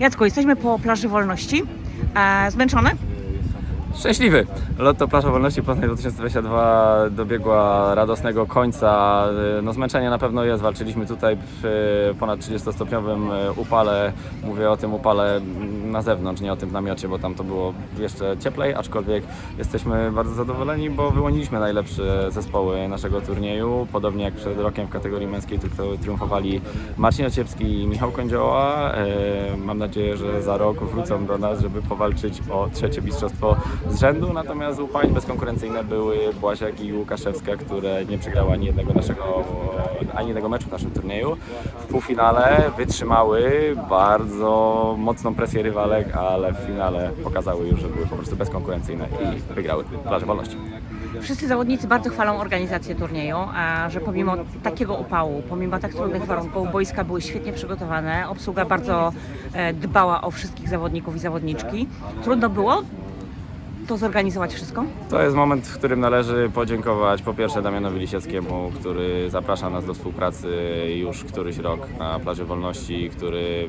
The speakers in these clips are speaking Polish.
Jacku, jesteśmy po plaży Wolności. E, zmęczony? Szczęśliwy! Lotto Plaża Wolności Poznań 2022 dobiegła radosnego końca. No zmęczenie na pewno jest. Walczyliśmy tutaj w ponad 30-stopniowym upale. Mówię o tym upale na zewnątrz, nie o tym w namiocie, bo tam to było jeszcze cieplej, aczkolwiek jesteśmy bardzo zadowoleni, bo wyłoniliśmy najlepsze zespoły naszego turnieju. Podobnie jak przed rokiem w kategorii męskiej tu- triumfowali Marcin Ociepski i Michał Kądzioła. E, Mam nadzieję, że za rok wrócą do nas, żeby powalczyć o trzecie mistrzostwo z rzędu. Natomiast u bezkonkurencyjne były Błaziak i Łukaszewska, które nie przegrały ani jednego naszego, ani jednego meczu w naszym turnieju. W półfinale wytrzymały bardzo mocną presję rywalek, ale w finale pokazały już, że były po prostu bezkonkurencyjne i wygrały Plażę Wolności. Wszyscy zawodnicy bardzo chwalą organizację turnieju, a że pomimo takiego upału, pomimo tak trudnych warunków, boiska były świetnie przygotowane, obsługa bardzo e, dbała o wszystkich zawodników i zawodniczki. Trudno było to zorganizować wszystko? To jest moment, w którym należy podziękować po pierwsze Damianowi Lisieckiemu, który zaprasza nas do współpracy już któryś rok na Plaży Wolności, który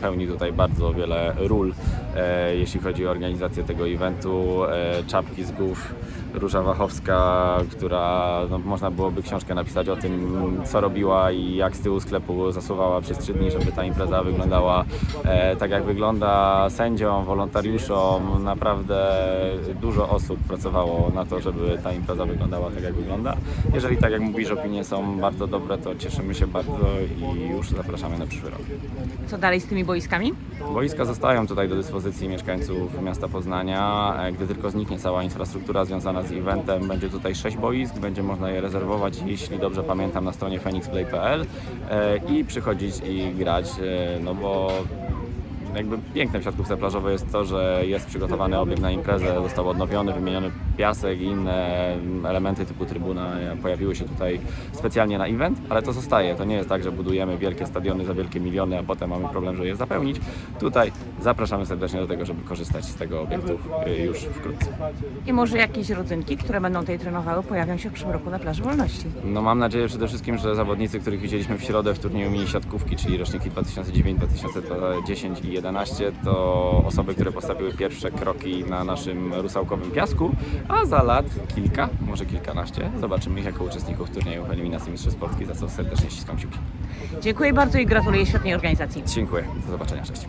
pełni tutaj bardzo wiele ról, e, jeśli chodzi o organizację tego eventu. E, czapki z głów Róża Wachowska, która no, można byłoby książkę napisać o tym, co robiła i jak z tyłu sklepu zasuwała przez trzy dni, żeby ta impreza wyglądała e, tak, jak wygląda. Sędziom, wolontariuszom, naprawdę dużo osób pracowało na to, żeby ta impreza wyglądała tak, jak wygląda. Jeżeli tak jak mówisz, opinie są bardzo dobre, to cieszymy się bardzo i już zapraszamy na przyszły rok. Co dalej z tymi boiskami? Boiska zostają tutaj do dyspozycji mieszkańców miasta Poznania. E, Gdy tylko zniknie cała infrastruktura związana z eventem, będzie tutaj sześć boisk, będzie można je rezerwować, jeśli dobrze pamiętam, na stronie phoenixplay.pl e, i przychodzić i grać, e, no bo jakby piękne w siatkówce plażowej jest to, że jest przygotowany obiekt na imprezę, został odnowiony, wymieniony piasek i inne elementy typu trybuna pojawiły się tutaj specjalnie na event, ale to zostaje. To nie jest tak, że budujemy wielkie stadiony za wielkie miliony, a potem mamy problem, żeby je zapełnić. Tutaj zapraszamy serdecznie do tego, żeby korzystać z tego obiektu y, już wkrótce. I może jakieś rodzynki, które będą tutaj trenowały, pojawią się w przyszłym roku na plaży Wolności. No mam nadzieję przede wszystkim, że zawodnicy, których widzieliśmy w środę w turnieju mini siatkówki, czyli roczniki 2009, 2010 i 2011, to osoby, które postawiły pierwsze kroki na naszym rusałkowym piasku, a za lat kilka, może kilkanaście, zobaczymy ich jako uczestników turnieju w eliminacji Mistrzostw Polski, za co serdecznie ściskam kciuki. Dziękuję bardzo i gratuluję świetnej organizacji. Dziękuję, do zobaczenia, cześć.